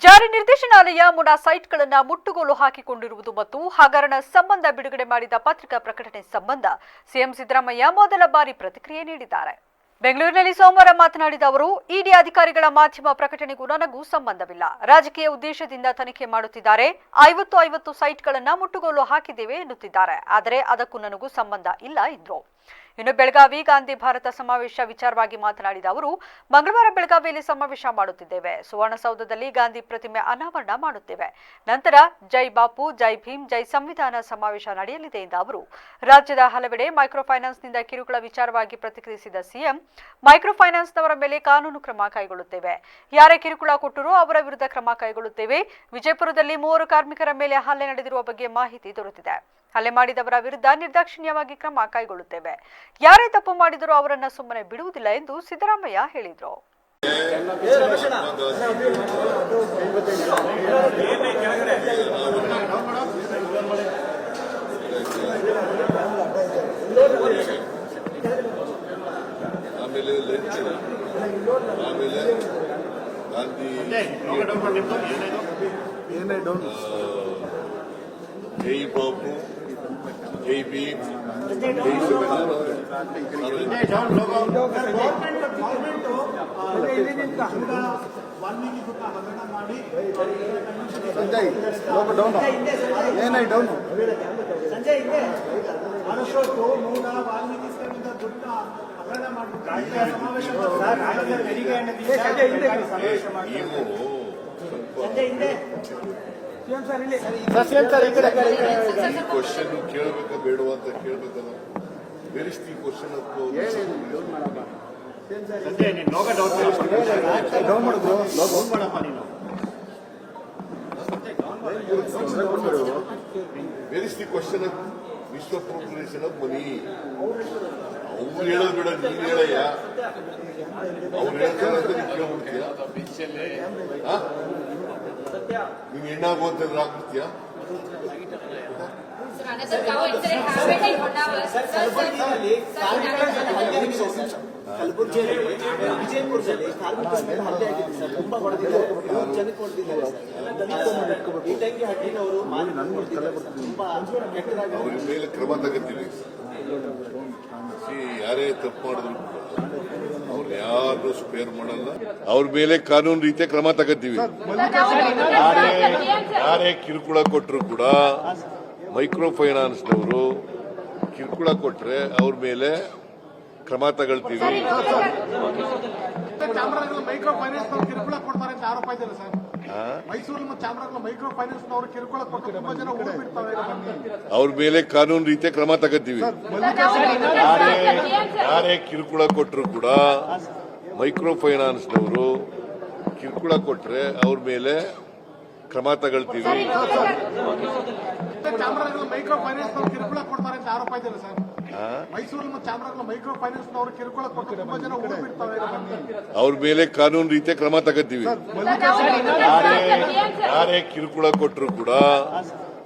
ಜಾರಿ ನಿರ್ದೇಶನಾಲಯ ಮುನ್ನಾ ಸೈಟ್ಗಳನ್ನು ಮುಟ್ಟುಗೋಲು ಹಾಕಿಕೊಂಡಿರುವುದು ಮತ್ತು ಹಗರಣ ಸಂಬಂಧ ಬಿಡುಗಡೆ ಮಾಡಿದ ಪತ್ರಿಕಾ ಪ್ರಕಟಣೆ ಸಂಬಂಧ. ಸಿಎಂ ಸಿದ್ದರಾಮಯ್ಯ ಮೊದಲ ಬಾರಿ ಪ್ರತಿಕ್ರಿಯೆ ನೀಡಿದ್ದಾರೆ. ಬೆಂಗಳೂರಿನಲ್ಲಿ ಸೋಮವಾರ ಮಾತನಾಡಿದ ಅವರು, ಇಡಿ ಅಧಿಕಾರಿಗಳ ಮಾಧ್ಯಮ ಪ್ರಕಟಣೆಗೂ ನನಗೂ ಸಂಬಂಧವಿಲ್ಲ. ರಾಜಕೀಯ ಉದ್ದೇಶದಿಂದ ತನಿಖೆ ಮಾಡುತ್ತಿದ್ದಾರೆ. ಐವತ್ತು ಐವತ್ತು ಸೈಟ್ಗಳನ್ನು ಮುಟ್ಟುಗೋಲು ಹಾಕಿದ್ದೇವೆ ಎನ್ನುತ್ತಿದ್ದಾರೆ. ಆದರೆ ಅದಕ್ಕೂ ನನಗೂ ಸಂಬಂಧ ಇಲ್ಲ ಎಂದರು ಇನ್ನು ಬೆಳಗಾವಿ ಗಾಂಧಿ ಭಾರತ ಸಮಾವೇಶ ವಿಚಾರವಾಗಿ ಮಾತನಾಡಿದ ಅವರು, ಮಂಗಳವಾರ ಬೆಳಗಾವಿಯಲ್ಲಿ ಸಮಾವೇಶ ಮಾಡುತ್ತಿದ್ದೇವೆ. ಸುವರ್ಣಸೌಧದಲ್ಲಿ ಗಾಂಧಿ ಪ್ರತಿಮೆ ಅನಾವರಣ ಮಾಡುತ್ತೇವೆ. ನಂತರ ಜೈ ಬಾಪು, ಜೈ ಭೀಮ್, ಜೈ ಸಂವಿಧಾನ ಸಮಾವೇಶ ನಡೆಯಲಿದೆ ಎಂದ ಅವರು, ರಾಜ್ಯದ ಹಲವೆಡೆ ಮೈಕ್ರೋ ಫೈನಾನ್ಸ್ನಿಂದ ಕಿರುಕುಳ ವಿಚಾರವಾಗಿ ಪ್ರತಿಕ್ರಿಯಿಸಿದ ಸಿಎಂ ಮೈಕ್ರೋ ಫೈನಾನ್ಸ್ನವರ ಮೇಲೆ ಕಾನೂನು ಕ್ರಮ ಕೈಗೊಳ್ಳುತ್ತೇವೆ. ಯಾರೇ ಕಿರುಕುಳ ಕೊಟ್ಟರೂ ಅವರ ವಿರುದ್ಧ ಕ್ರಮ ಕೈಗೊಳ್ಳುತ್ತೇವೆ. ವಿಜಯಪುರದಲ್ಲಿ ಮೂವರು ಕಾರ್ಮಿಕರ ಮೇಲೆ ಹಲ್ಲೆ ನಡೆದಿರುವ ಬಗ್ಗೆ ಮಾಹಿತಿ ದೊರೆತಿದೆ. ಹಲ್ಲೆ ಮಾಡಿದವರ ವಿರುದ್ಧ ನಿರ್ದಾಕ್ಷಿಣ್ಯವಾಗಿ ಕ್ರಮ ಕೈಗೊಳ್ಳುತ್ತೇವೆ. ಯಾರೇ ತಪ್ಪು ಮಾಡಿದರೂ ಅವರನ್ನ ಸುಮ್ಮನೆ ಬಿಡುವುದಿಲ್ಲ ಎಂದು ಸಿದ್ದರಾಮಯ್ಯ ಹೇಳಿದರು. ಆಮೇಲೆ ಲಂಚ್ ಆಮೇಲೆ ಗಾಂಧಿ ಏನೇ ಡೌನ್. ಜೈ ಬಾಬು ಜೈ ಭೀಮ್ ಜೈ ಸಂವಿಧಾನ ಸಂಜಯ್ ಡೌನ್. ಏನೈ ಡೌನ್? ಸಂಜಯ್ ಇದೆ ಅಶೋಕು ಮೂಲ ವಾಲ್ಮೀಕಿ ಸೇರಿದ ದುಡ್ಡ ಹಗರಣ ಮಾಡಿಬಿಟ್ಟು ಸಮಾವೇಶ ನೀವು ಸಂಜಯ್ ಹಿಂದೆ ಈ ಕ್ವಶನ್ ಕೇಳಬೇಕಾ ಬೇಡವಾ ಅಂತ ಕೇಳಬೇಕಲ್ಲ the question varies the question ವಿಶ್ವ ಪಾಪ್ಯುಲೇಷನ್ ಆಫ್ ಮನಿ ಅವ್ರು ಹೇಳೋದು ಬೇಡ ನೀನ್ ಹೇಳಯ್ಯ ಅವ್ರು ಹೇಳ್ತಾರೆ ಅಂತ ಕೇಳ್ಬಿಡ್ತೀಯ ಹೆಣ್ಣಾಗು ಆಗ್ಬಿಡ್ತೀಯಾ. ಕಲಬುರಗಿಯಲ್ಲಿ ವಿಜಯಪುರದಲ್ಲಿ ಮೇಲೆ ಹಲ್ಲೆ ಆಗಿದೆ ಸರ್ ತುಂಬಾ ಹೊಡೆದಿದ್ದಾರೆ ಮೂರು ಜನಕ್ಕೆ ಹೊಡೆದಿದ್ದಾರೆ ಸರ್ ಈ ಟೈಮ್ಗೆ ಹಟ್ಟಿನವರು ಮಾಲಿ ಹೊಡೆದಿದ್ದಾರೆ ಸರ್ ತುಂಬಾ ಕೆಟ್ಟದಾಗಿ ಅವ್ರ ಮೇಲೆ ಕ್ರಮ ತಗೋತೀವಿ ಯಾರೇ ತಪ್ಪು ಮಾಡಿದ್ರು ಯಾರು ಸ್ಪೇರ್ ಮಾಡಲ್ಲ. ಅವ್ರ ಮೇಲೆ ಕಾನೂನು ರೀತಿಯ ಕ್ರಮ ತಗೋತೀವಿ. ಯಾರೇ ಕಿರುಕುಳ ಕೊಟ್ಟರು ಕೂಡ ಮೈಕ್ರೋ ಫೈನಾನ್ಸ್ನವರು ಕಿರುಕುಳ ಕೊಟ್ರೆ ಅವ್ರ ಮೇಲೆ ಕ್ರಮ ತಗೊಳ್ತೀವಿ. ಚಾಮರಾಜನಗರ ಮೈಕ್ರೋ ಫೈನಾನ್ಸ್ ನವರು ಕಿರುಕುಳ ಕೊಡ್ತಾರೆ ಅಂತ ಆರೋಪ ಇದೆಯಲ್ಲ ಸರ್? ಮೈಸೂರು ಮತ್ತು ಚಾಮರಾಜನಗರ ಮೈಕ್ರೋ ಫೈನಾನ್ಸ್ ನವರು ಕಿರುಕುಳ ಕೊಟ್ಟು ತುಂಬಾ ಜನ ಊರು ಬಿಡ್ತಾರೆ ಅವ್ರ ಮೇಲೆ ಕಾನೂನು ರೀತಿಯ ಕ್ರಮ ತಗೋತೀವಿ. ಯಾರೇ ಕಿರುಕುಳ ಕೊಟ್ಟರು ಕೂಡ ಮೈಕ್ರೋ ಫೈನಾನ್ಸ್ನವರು ಕಿರುಕುಳ ಕೊಟ್ರೆ ಅವ್ರ ಮೇಲೆ ಕ್ರಮ ತಗೊಳ್ತೀವಿ. ಅವ್ರ ಮೇಲೆ ಕಾನೂನು ರೀತಿಯ ಕ್ರಮ ತಗೋತೀವಿ ಯಾರೇ ಯಾರೇ ಕಿರುಕುಳ ಕೊಟ್ಟರು ಕೂಡ